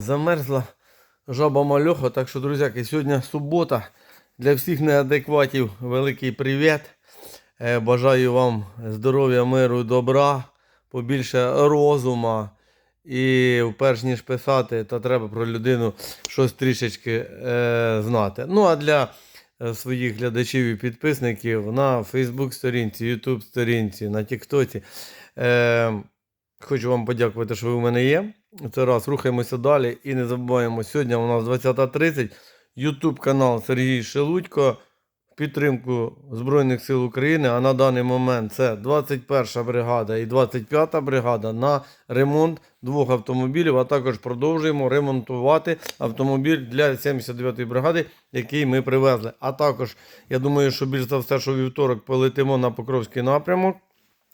Замерзла жаба мальоха. Так що, друзяки, сьогодні субота. Для всіх неадекватів великий привіт. Е, Бажаю вам здоров'я, миру, добра, побільше розума. І перш ніж писати, то треба про людину щось трішечки е, знати. Ну а для е, своїх глядачів і підписників на Фейсбук сторінці, YouTube сторінці, на Тіктоці. Е, Хочу вам подякувати, що ви в мене є. Це раз, рухаємося далі і не забуваємо. Сьогодні у нас 20.30. YouTube канал Сергій Шелудько в підтримку Збройних сил України. А на даний момент це 21 бригада і 25 бригада на ремонт двох автомобілів. А також продовжуємо ремонтувати автомобіль для 79-ї бригади, який ми привезли. А також я думаю, що більш за все, що вівторок полетимо на Покровський напрямок.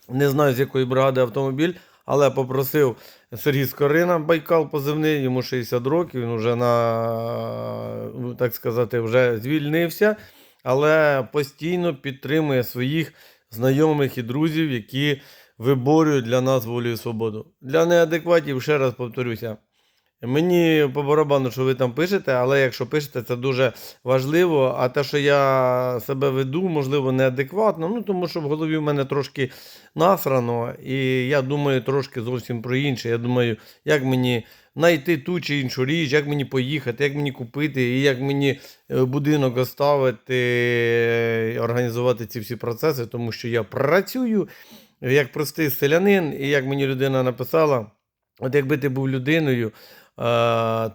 Не знаю, з якої бригади автомобіль, але попросив Сергій Скорина, Байкал позивний, йому 60 років, він вже на, ну, так сказати, вже звільнився, але постійно підтримує своїх знайомих і друзів, які виборюють для нас волю і свободу. Для неадекватів, ще раз повторюся, Мені по барабану, що ви там пишете, але якщо пишете, це дуже важливо. А те, що я себе веду, можливо, неадекватно, ну тому що в голові в мене трошки насрано, і я думаю трошки зовсім про інше. Я думаю, як мені знайти ту чи іншу річ, як мені поїхати, як мені купити, і як мені е, будинок оставити, е, організувати ці всі процеси, тому що я працюю як простий селянин, і як мені людина написала. От якби ти був людиною,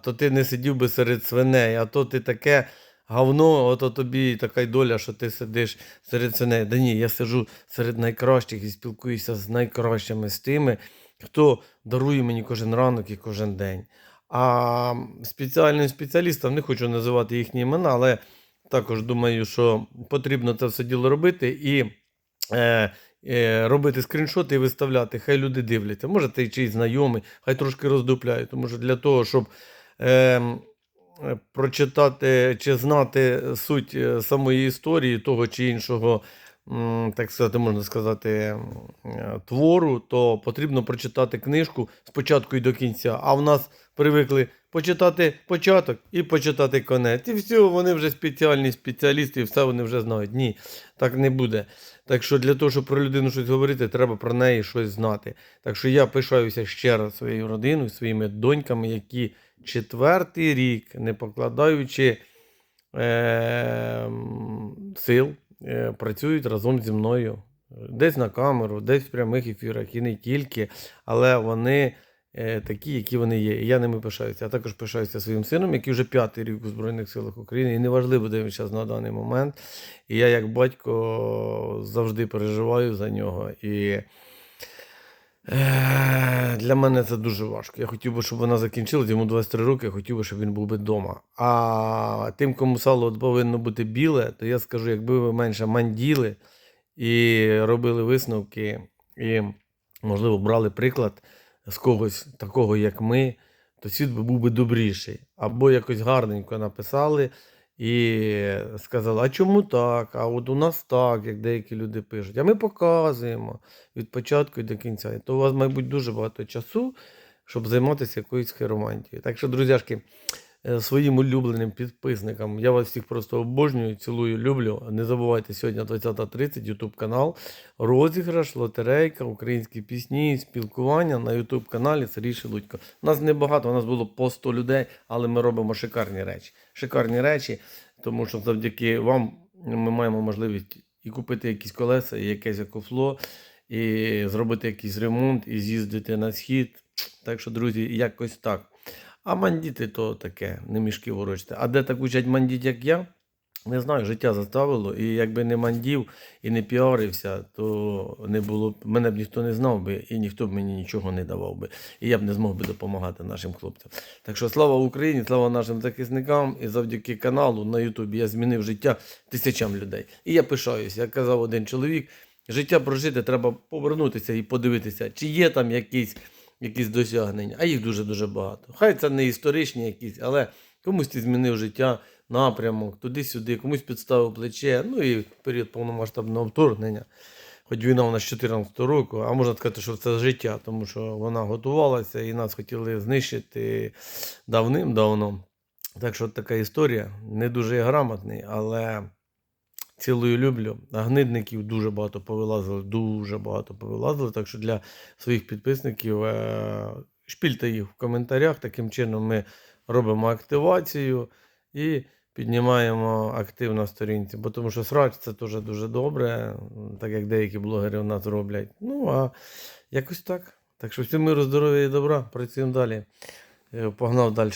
то ти не сидів би серед свиней, а то ти таке говно, ото тобі така й доля, що ти сидиш серед свиней. Да ні, я сиджу серед найкращих і спілкуюся з найкращими, з тими, хто дарує мені кожен ранок і кожен день. А спеціальним спеціалістам не хочу називати їхні імена, але також думаю, що потрібно це все діло робити і е, е, робити скріншоти і виставляти. Хай люди дивляться. Може, ти чийсь знайомий, хай трошки роздупляють. Тому що для того, щоб е, е, прочитати чи знати суть е, самої історії того чи іншого. Так сказати, можна сказати, е, твору, то потрібно прочитати книжку спочатку і до кінця. А в нас привикли почитати початок і почитати конець. І все, вони вже спеціальні спеціалісти, і все вони вже знають. Ні, так не буде. Так що для того, щоб про людину щось говорити, треба про неї щось знати. Так що я пишаюся ще раз своєю родиною, своїми доньками, які четвертий рік, не покладаючи е- сил, е- працюють разом зі мною. Десь на камеру, десь в прямих ефірах, і не тільки, але вони такі, які вони є. І я ними пишаюся. Я також пишаюся своїм сином, який вже п'ятий рік у Збройних силах України. І неважливо, де він зараз на даний момент. І я, як батько, завжди переживаю за нього. І е, для мене це дуже важко. Я хотів би, щоб вона закінчилась, йому 23 роки, я хотів би, щоб він був би вдома. А тим, кому сало повинно бути біле, то я скажу, якби ви менше манділи і робили висновки, і, можливо, брали приклад з когось такого, як ми, то світ був би добріший. Або якось гарненько написали і сказали, а чому так? А от у нас так, як деякі люди пишуть. А ми показуємо від початку і до кінця. І то у вас, мабуть, дуже багато часу, щоб займатися якоюсь хиромантією. Так що, друзяшки, своїм улюбленим підписникам. Я вас всіх просто обожнюю, цілую, люблю. Не забувайте сьогодні 20.30 YouTube канал, розіграш, лотерейка, українські пісні, спілкування на YouTube каналі Сергій Шелудько. Нас небагато, у нас було по 100 людей, але ми робимо шикарні речі. Шикарні речі, тому що завдяки вам ми маємо можливість і купити якісь колеса, і якесь екофло, і зробити якийсь ремонт, і з'їздити на схід. Так що, друзі, якось так. А мандіти то таке, не мішки ворочити. А де так учать мандіт, як я? Не знаю, життя заставило. І якби не мандів і не піарився, то не було б, мене б ніхто не знав би, і ніхто б мені нічого не давав би. І я б не змог би допомагати нашим хлопцям. Так що слава Україні, слава нашим захисникам. І завдяки каналу на Ютубі я змінив життя тисячам людей. І я пишаюся, як казав один чоловік, життя прожити треба повернутися і подивитися, чи є там якісь якісь досягнення, а їх дуже-дуже багато. Хай це не історичні якісь, але комусь ти змінив життя, напрямок, туди-сюди, комусь підставив плече, ну і період повномасштабного вторгнення. хоч війна у нас 14 року, а можна сказати, що це життя, тому що вона готувалася і нас хотіли знищити давним-давно. Так що така історія. Не дуже грамотний, але цілою люблю. А гнидників дуже багато повилазили, дуже багато повилазили. Так що для своїх підписників е, шпільте їх в коментарях. Таким чином ми робимо активацію і піднімаємо актив на сторінці. Бо тому що срач це теж дуже добре, так як деякі блогери у нас роблять. Ну а якось так. Так що всім миру, здоров'я і добра. Працюємо далі. Е, Погнав далі.